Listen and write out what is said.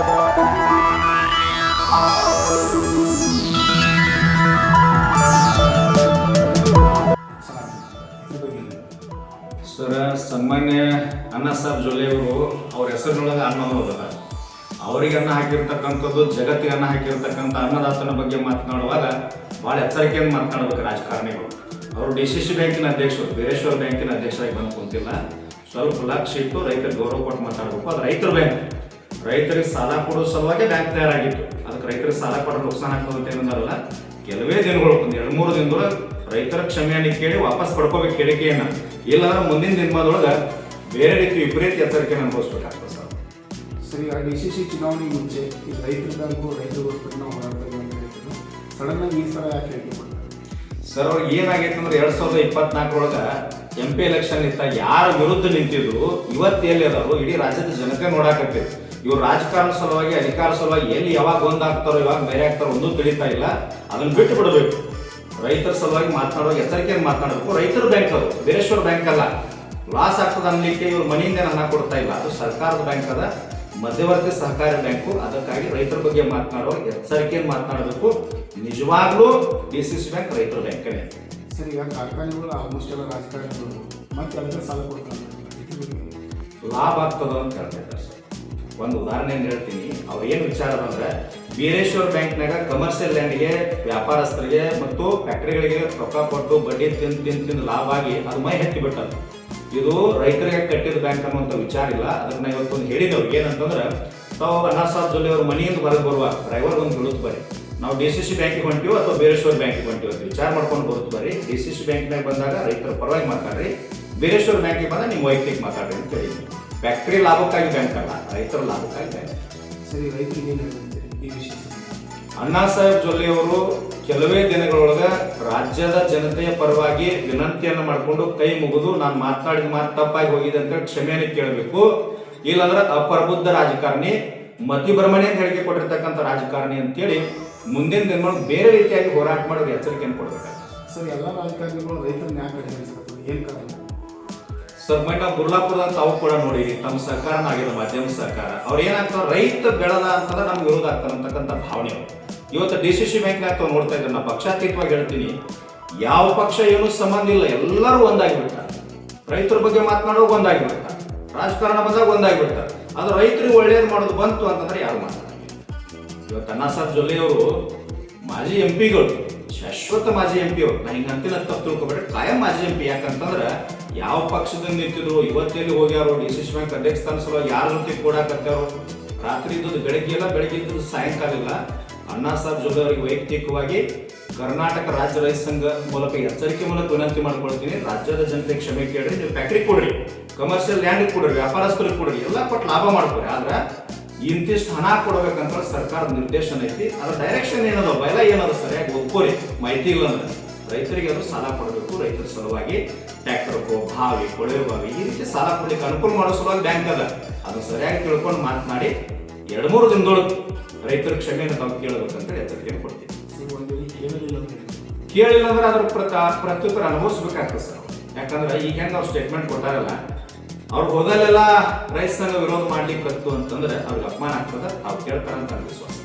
ಸರ, ಸನ್ಮಾನ್ಯ ಅನ್ನ ಸಾಬ್ ಜೊಲೆ ಅವರು, ಅವ್ರ ಹೆಸರಿನೊಳಗೆ ಅನ್ನ ಅನ್ನೋದಲ್ಲ ಅವರಿಗೆ ಅನ್ನ ಹಾಕಿರ್ತಕ್ಕಂಥದ್ದು, ಜಗತ್ತಿಗೆ ಅನ್ನ ಹಾಕಿರ್ತಕ್ಕಂಥ ಅನ್ನದಾತನ ಬಗ್ಗೆ ಮಾತನಾಡುವಾಗ ಭಾಳ ಎಚ್ಚರಿಕೆಯಿಂದ ಮಾತನಾಡಬೇಕು ರಾಜಕಾರಣಿಗಳು. ಅವರು ಡಿ ಸಿ ಸಿ ಬ್ಯಾಂಕಿನ ಅಧ್ಯಕ್ಷರು, ಬೀರೇಶ್ವರ ಬ್ಯಾಂಕಿನ ಅಧ್ಯಕ್ಷರಾಗಿ ಬಂದು ಕುಂತಿಲ್ಲ. ಸ್ವಲ್ಪ ಲಕ್ಷ ಇಟ್ಟು ರೈತರ ಗೌರವ ಕೊಟ್ಟು ಮಾತಾಡಬೇಕು. ಅದು ರೈತರ ಬ್ಯಾಂಕ್. ರೈತರಿಗೆ ಸಾಲ ಕೊಡೋ ಸಲುವಾಗಿ ಬ್ಯಾಂಕ್ ತಯಾರಾಗಿತ್ತು. ಅದಕ್ಕೆ ರೈತರಿಗೆ ಸಾಲ ಕೊಡೋ ನುಕ್ಸಾನ ಆಗ್ತದೆ ಅಂತ ಏನಂದಾರಲ್ಲ ಕೆಲವೇ ದಿನಗಳು ಒಂದು ಎರಡು ಮೂರು ದಿನದೊಳಗೆ ರೈತರ ಕ್ಷಮೆಯನ್ನು ಕೇಳಿ ವಾಪಸ್ ಪಡ್ಕೋಬೇಕು ಕೇಳಿಕೆಯನ್ನು ಇಲ್ಲಾಂದ್ರೆ ಮುಂದಿನ ದಿನದೊಳಗೆ ಬೇರೆ ರೀತಿ ವಿಪರೀತ ಎಚ್ಚರಿಕೆಯನ್ನು ಅನುಭವಿಸ್ಬೇಕಾಗ್ತದೆ ಸರ್. ಸರಿ ಆ ಡಿ ಸಿ ಸಿ ಚುನಾವಣೆ ಮುಂಚೆ ಈ ರೈತರ ಬ್ಯಾಂಕು ರೈತರಿಗೋಸ್ಕರ ನಾವು ಹೋರಾಡ್ತೀವಿ ಅಂತ ಹೇಳ್ತಿದ್ರು ಸಡನ್ನಾಗಿ ಈ ಸಲ ಯಾಕೆ ಹೇಳಿಕೆ ಕೊಡ್ತಾರೆ? ಸರ್ ಅವ್ರಿಗೆ ಏನಾಗೈತೆ ಅಂದ್ರೆ ಎರಡು ಸಾವಿರದ ಇಪ್ಪತ್ನಾಲ್ಕರೊಳಗೆ ಎಂ ಪಿ ಎಲೆಕ್ಷನ್ ನಿಂತ ಯಾರ ವಿರುದ್ಧ ನಿಂತಿದ್ರು, ಇವತ್ತು ಎಲ್ಲಿ ಅದಾರು, ಇಡೀ ರಾಜ್ಯದ ಜನತೆ ನೋಡಾಕತ್ತೈತಿ ಇವ್ರು ರಾಜಕಾರಣ ಸಲುವಾಗಿ, ಅಧಿಕಾರ ಸಲುವಾಗಿ ಎಲ್ಲಿ ಯಾವಾಗ ಒಂದಾಗ್ತಾರೋ ಯಾವಾಗ ಬೇರೆ ಆಗ್ತಾರೋ ಒಂದೂ ತಿಳಿತಾ ಇಲ್ಲ. ಅದನ್ನ ಬಿಟ್ಟು ಬಿಡಬೇಕು. ರೈತರ ಸಲುವಾಗಿ ಮಾತನಾಡುವಾಗ ಎಚ್ಚರಿಕೆಯನ್ನು ಮಾತನಾಡಬೇಕು ರೈತರ ಬ್ಯಾಂಕ್ ಅದು. ಬೇರೇಶ್ವರ ಬ್ಯಾಂಕ್ ಅಲ್ಲ. ಲಾಸ್ ಆಗ್ತದೆ ಅನ್ಲಿಕ್ಕೆ ಇವ್ರು ಮನೆಯಿಂದ ಹಣ ಕೊಡ್ತಾ ಇಲ್ಲ. ಅದು ಸರ್ಕಾರದ ಬ್ಯಾಂಕ್ ಅದ. ಮಧ್ಯವರ್ತಿ ಸಹಕಾರಿ ಬ್ಯಾಂಕು ಅದಕ್ಕಾಗಿ ರೈತರ ಬಗ್ಗೆ ಮಾತನಾಡುವಾಗ ಎಚ್ಚರಿಕೆಯನ್ನು ಮಾತನಾಡಬೇಕು ನಿಜವಾಗ್ಲೂ ಡಿ ಸಿ ಸಿ ಬ್ಯಾಂಕ್ ರೈತರ ಬ್ಯಾಂಕನೇ ಸರಿ ಈಗ ಕಾರ್ಖಾನೆಗಳು ಆಲ್ಮೋಸ್ಟ್ ಎಲ್ಲ ರಾಜಕಾರಣಿಗಳು ಮತ್ತೆ ಅದಕ್ಕೆ ಸಾಲ ಕೊಡ್ತಾರೆ? ಲಾಭ ಆಗ್ತದ ಅಂತ ಹೇಳ್ತಾ ಒಂದು ಉದಾಹರಣೆ ಹೇಳ್ತೀನಿ. ಅವ್ರು ಏನು ವಿಚಾರ ಬಂದ್ರೆ ವೀರೇಶ್ವರ ಬ್ಯಾಂಕ್ನಾಗ ಕಮರ್ಷಿಯಲ್ ಲ್ಯಾಂಡ್ಗೆ ವ್ಯಾಪಾರಸ್ಥರಿಗೆ ಮತ್ತು ಫ್ಯಾಕ್ಟರಿಗಳಿಗೆ ರೊಕ್ಕ ಕೊಟ್ಟು ಬಡ್ಡಿ ತಿಂದು ತಿಂದು ತಿಂದು ಲಾಭ ಆಗಿ ಅದು ಮೈ ಹತ್ತಿ ಬಿಟ್ಟದ್ದು. ಇದು ರೈತರಿಗೆ ಕಟ್ಟಿದ ಬ್ಯಾಂಕ್ ಅನ್ನುವಂಥ ವಿಚಾರ ಇಲ್ಲ. ಅದನ್ನ ಇವತ್ತು ಇವತ್ತೊಂದು ಹೇಳಿದವ್ರು ಏನಂತಂದ್ರೆ ತಾವು ಅಣ್ಣಾ ಸಾಹೇಬ್ ಜೊಲ್ಲೆ ಅವ್ರ ಮನೆಯಿಂದ ಹೊರಗೆ ಬರುವ ಡ್ರೈವರ್ ಒಂದು ಬಿಡುತ್ತೆ ಬರ್ರಿ ನಾವು ಡಿ ಸಿ ಸಿ ಬ್ಯಾಂಕಿಗೆ ಹೊಂಟಿವಿ ಅಥವಾ ಬೇರೇಶ್ವರ ಬ್ಯಾಂಕಿಗೆ ಹೊಂಟಿವಿ ಅಂತ ವಿಚಾರ ಮಾಡ್ಕೊಂಡು ಬರುತ್ತೆ ಬರ್ರಿ ಡಿ ಸಿ ಸಿ ಬ್ಯಾಂಕ್ನಾಗ ಬಂದಾಗ ರೈತರ ಪರವಾಗಿ ಮಾತಾಡ್ರಿ. ಬೇರೇಶ್ವರ ಬ್ಯಾಂಕಿಗೆ ಬಂದಾಗ ನೀವು ವೈಯಕ್ತಿಕ ಮಾತಾಡ್ರಿ ಅಂತ ಹೇಳಿದ್ವಿ ಫ್ಯಾಕ್ಟ್ರಿ ಲಾಭಕ್ಕಾಗಿ ಬ್ಯಾಂಕ್ ಅಲ್ಲ ರೈತರ ಲಾಭಕ್ಕಾಗಿ ಬ್ಯಾಂಕ್ ಸರಿ ರೈತರಿಗೆ ಏನು ಈ ವಿಷಯ ಅಣ್ಣಾ ಸಾಹೇಬ್ ಜೊಲ್ಲೆ ಅವರು ಕೆಲವೇ ದಿನಗಳೊಳಗೆ ರಾಜ್ಯದ ಜನತೆಯ ಪರವಾಗಿ ವಿನಂತಿಯನ್ನು ಮಾಡಿಕೊಂಡು ಕೈ ಮುಗಿದು ನಾನು ಮಾತನಾಡಿದ ಮಾತು ತಪ್ಪಾಗಿ ಹೋಗಿದೆ ಅಂತ ಕ್ಷಮೆಯನ್ನು ಕೇಳಬೇಕು. ಇಲ್ಲಾಂದ್ರೆ ಅಪ್ರಬುದ್ಧ ರಾಜಕಾರಣಿ ಮತಿಭ್ರಮಣೆ ಅಂತ ಹೇಳಿಕೆ ಕೊಟ್ಟಿರ್ತಕ್ಕಂಥ ರಾಜಕಾರಣಿ ಅಂತೇಳಿ ಮುಂದಿನ ದಿನಗಳು ಬೇರೆ ರೀತಿಯಾಗಿ ಹೋರಾಟ ಮಾಡೋರು ಎಚ್ಚರಿಕೆಯನ್ನು ಕೊಡಬೇಕಾಗ್ತದೆ. ಸರ್ ಎಲ್ಲ ರಾಜಕಾರಣಿಗಳು ರೈತರನ್ನ ಯಾಕೆ ಏನು ಕಾರಣ? ಸರ್ ಮೊನ್ನೆ ಬುರ್ಲಾಪುರದ ತಾವು ಕೂಡ ನೋಡಿ ತಮ್ಮ ಸರ್ಕಾರ ಆಗಿರೋ ಮಾಧ್ಯಮ ಸರ್ಕಾರ ಅವ್ರು ಏನಾಗ್ತಾರ ರೈತ ಬೆಳೆದ ಅಂತಂದ್ರೆ ನಮ್ಗೆ ವಿರೋಧ ಆಗ್ತಾರೆ ಅಂತಕ್ಕಂಥ ಭಾವನೆ ಅವ್ರು. ಇವತ್ತು ಡಿ ಸಿ ಸಿ ಬ್ಯಾಂಕ್ನಾಗ ತಾವು ನೋಡ್ತಾ ಇದ್ರೆ ನಾ ಪಕ್ಷಾತೀತವಾಗಿ ಹೇಳ್ತೀನಿ ಯಾವ ಪಕ್ಷ ಏನು ಸಂಬಂಧ ಇಲ್ಲ ಎಲ್ಲರೂ ಒಂದಾಗಿಬಿಟ್ಟ ರೈತರ ಬಗ್ಗೆ ಮಾತನಾಡೋಕೆ ಒಂದಾಗಿಬಿಡ್ತಾರೆ ರಾಜಕಾರಣ ಬಂದಾಗ ಒಂದಾಗಿಬಿಡ್ತಾರೆ ಅದು ರೈತರಿಗೆ ಒಳ್ಳೇದು ಮಾಡೋದು ಬಂತು ಅಂತಂದ್ರೆ ಯಾರು ಮಾಡ್ತಾರೆ? ಇವತ್ತು ಅಣ್ಣಾ ಸಾಹೇಬ್ ಜೊಲ್ಲೆ ಅವರು ಮಾಜಿ ಎಂ ಪಿಗಳು, ಶಾಶ್ವತ ಮಾಜಿ ಎಂ ಪಿ ಅವರು ನಾ ಹಿಂಗೆ ಅಂತಿನ ತಪ್ಪು ತಿಳ್ಕೊಬೇಡ, ಕಾಯಂ ಮಾಜಿ ಎಂ ಪಿ. ಯಾಕಂತಂದ್ರೆ ಯಾವ ಪಕ್ಷದಿಂದ ನಿಂತಿದ್ರು ಇವತ್ತೆಲ್ಲಿ ಹೋಗ್ಯಾರೋ, ಡಿ ಸಿ ಬ್ಯಾಂಕ್ ಅಧ್ಯಕ್ಷ ಸ್ಥಾನ ಸಲುವಾಗಿ ಯಾರ ಜೊತೆ ಕೂಡಾಕತ್ತಾರೋ ರಾತ್ರಿ ಇದ್ದದ್ದು ಬೆಳಗ್ಗೆ ಇಲ್ಲ, ಬೆಳಗ್ಗೆ ಇದ್ದದ್ದು ಸಾಯಂಕಾಲ ಇಲ್ಲ. ಅಣ್ಣಾ ಸಾಹೇಬ್ ಜೊಲ್ಲೆ ಅವರಿಗೆ ವೈಯಕ್ತಿಕವಾಗಿ ಕರ್ನಾಟಕ ರಾಜ್ಯ ರೈತ ಸಂಘ ಮೂಲಕ ಎಚ್ಚರಿಕೆ ಮೂಲಕ ವಿನಂತಿ ಮಾಡ್ಕೊಳ್ತೀನಿ. ರಾಜ್ಯದ ಜನತೆ ಕ್ಷಮೆ ಕೇಳಿ ನೀವು ಫ್ಯಾಕ್ಟ್ರಿ ಕೊಡ್ರಿ ಕಮರ್ಷಿಯಲ್ ಲ್ಯಾಂಡ್ ಕೊಡ್ರಿ ವ್ಯಾಪಾರಸ್ಥರಿಗೆ ಕೊಡ್ರಿ, ಎಲ್ಲ ಕೊಟ್ಟು ಲಾಭ ಮಾಡ್ಕೊರಿ. ಆದ್ರೆ ಇಂತಿಷ್ಟು ಹಣ ಕೊಡಬೇಕಂತ ಸರ್ಕಾರದ ನಿರ್ದೇಶನ ಐತಿ. ಅದ್ರ ಡೈರೆಕ್ಷನ್ ಏನದ ಬಯಲ ಏನದ ಸರಿಯಾಗಿ ಒಪ್ಕೋರಿ. ಮಾಹಿತಿ ಇಲ್ಲ ಅಂದ್ರೆ ರೈತರಿಗೆ ಅದು ಸಾಲ ಕೊಡಬೇಕು. ರೈತರ ಸಲುವಾಗಿ ಟ್ಯಾಕ್ಟರ್ಗೋ ಬಾವಿ, ಕೊಳವೆ ಬಾವಿ, ಈ ರೀತಿ ಸಾಲ ಕೊಡ್ಲಿಕ್ಕೆ ಅನುಕೂಲ ಮಾಡೋ ಸಲುವಾಗಿ ಬ್ಯಾಂಕ್ ಅದ. ಅದು ಸರಿಯಾಗಿ ತಿಳ್ಕೊಂಡು ಮಾತನಾಡಿ ಎರಡು ಮೂರು ದಿನದೊಳಗೆ ರೈತರ ಕ್ಷಮೆಯನ್ನು ತಾವು ಕೇಳಬೇಕಂತ ಎಚ್ಚರಿಕೆ ಕೊಡ್ತೀವಿ ಕೇಳಿಲ್ಲ ಅಂದ್ರೆ ಅದ್ರ ಪ್ರತ ಪ್ರತ್ಯುತ್ತರ ಅನುಭವಿಸ್ಬೇಕಾಗ್ತದೆ ಸರ್. ಯಾಕಂದ್ರೆ ಈಗ ಹೆಂಗೆ ಅವ್ರು ಸ್ಟೇಟ್ಮೆಂಟ್ ಕೊಟ್ಟಾರಲ್ಲ, ಅವ್ರು ಹೋದಲ್ಲೆಲ್ಲ ರೈತ ಸಂಘ ವಿರೋಧ ಮಾಡ್ಲಿಕ್ಕೆ ಅಂತಂದ್ರೆ ಅವ್ರಿಗೆ ಅಪಮಾನ ಆಗ್ತದೆ, ಅವ್ರು ಕೇಳ್ತಾರಂತ ವಿಶ್ವಾಸ